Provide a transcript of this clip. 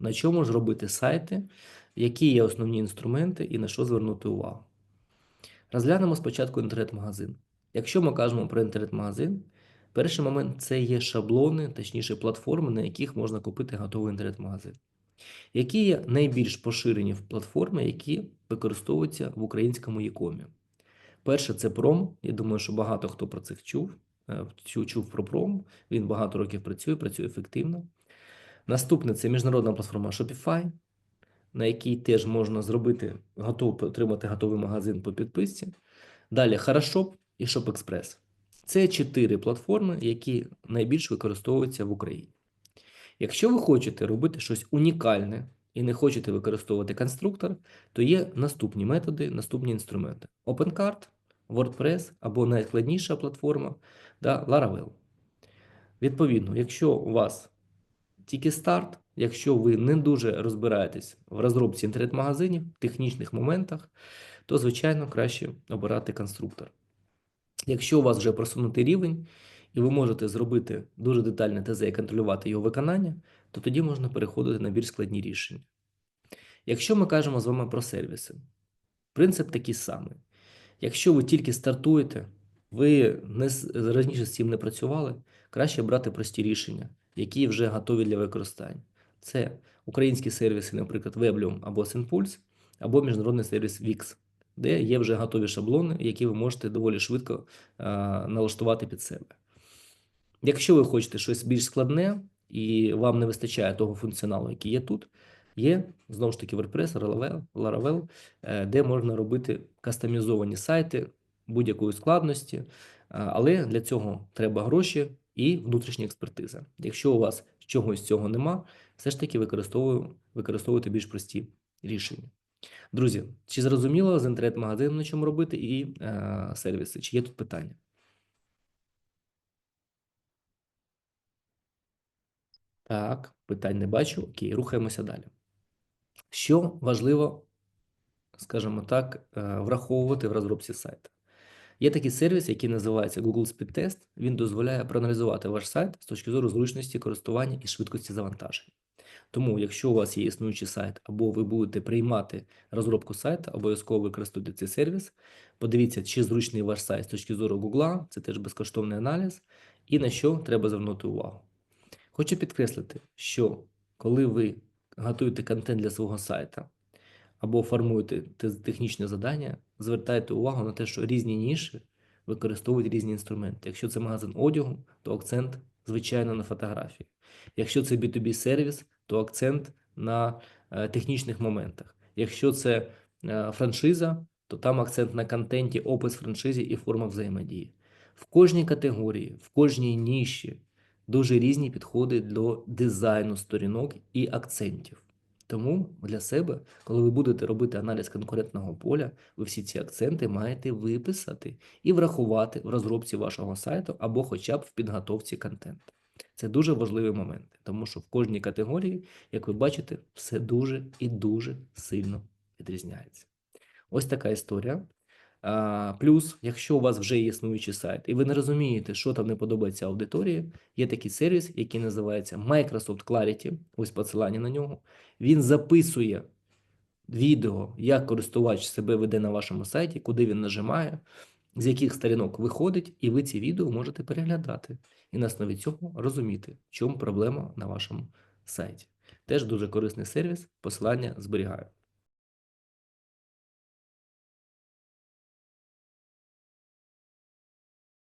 на чому ж робити сайти, які є основні інструменти і на що звернути увагу. Розглянемо спочатку інтернет-магазин. Якщо ми кажемо про інтернет-магазин, перший момент це є шаблони, точніше платформи, на яких можна купити готовий інтернет-магазин. Які є найбільш поширені платформи, які використовуються в українському e-комі? Перше, це пром. Я думаю, що багато хто про це чув. Е, чув, про пром. Він багато років працює, працює ефективно. Наступне це міжнародна платформа Shopify, на якій теж можна зробити, готов, отримати готовий магазин по підписці. Далі Хорошоп і ShopExpress. Це чотири платформи, які найбільш використовуються в Україні. Якщо ви хочете робити щось унікальне і не хочете використовувати конструктор, то є наступні методи, наступні інструменти: OpenCart, WordPress або найскладніша платформа да, Laravel. Відповідно, якщо у вас тільки старт, якщо ви не дуже розбираєтесь в розробці інтернет-магазинів, технічних моментах, то, звичайно, краще обирати конструктор. Якщо у вас вже просунутий рівень, і ви можете зробити дуже детальне ТЗ і контролювати його виконання, то тоді можна переходити на більш складні рішення. Якщо ми кажемо з вами про сервіси, принцип такий самий. Якщо ви тільки стартуєте, ви не раніше з цим не працювали, краще брати прості рішення, які вже готові для використання. Це українські сервіси, наприклад, Weblium або Synpulse, або міжнародний сервіс Wix, де є вже готові шаблони, які ви можете доволі швидко а, налаштувати під себе. Якщо ви хочете щось більш складне і вам не вистачає того функціоналу, який є тут, є знову ж таки WordPress, Laravel, Laravel, е, де можна робити кастомізовані сайти будь-якої складності, але для цього треба гроші і внутрішня експертиза. Якщо у вас чогось цього нема, все ж таки використовуйте більш прості рішення. Друзі, чи зрозуміло з інтернет-магазином на чому робити і е, сервіси? Чи є тут питання? Так, питань не бачу. Окей, рухаємося далі. Що важливо, скажімо так, е, враховувати в розробці сайту? Є такий сервіс, який називається Google Speed Test. Він дозволяє проаналізувати ваш сайт з точки зору зручності користування і швидкості завантаження. Тому, якщо у вас є існуючий сайт, або ви будете приймати розробку сайту, обов'язково використовуйте цей сервіс. Подивіться, чи зручний ваш сайт з точки зору Google, це теж безкоштовний аналіз, і на що треба звернути увагу. Хочу підкреслити, що коли ви готуєте контент для свого сайта або формуєте технічне завдання, звертайте увагу на те, що різні ніші використовують різні інструменти. Якщо це магазин одягу, то акцент, звичайно, на фотографії. Якщо це B2B сервіс, то акцент на е, технічних моментах. Якщо це е, франшиза, то там акцент на контенті, опис франшизі і форма взаємодії. В кожній категорії, в кожній ніші дуже різні підходи до дизайну сторінок і акцентів. Тому для себе, коли ви будете робити аналіз конкурентного поля, ви всі ці акценти маєте виписати і врахувати в розробці вашого сайту або хоча б в підготовці контенту. Це дуже важливий момент, тому що в кожній категорії, як ви бачите, все дуже і дуже сильно відрізняється. Ось така історія. Плюс, якщо у вас вже є існуючий сайт, і ви не розумієте, що там не подобається аудиторії, є такий сервіс, який називається Microsoft Clarity, ось посилання на нього. Він записує відео, як користувач себе веде на вашому сайті, куди він нажимає, з яких сторінок виходить, і ви ці відео можете переглядати і на основі цього розуміти, в чому проблема на вашому сайті. Теж дуже корисний сервіс, посилання зберігаю.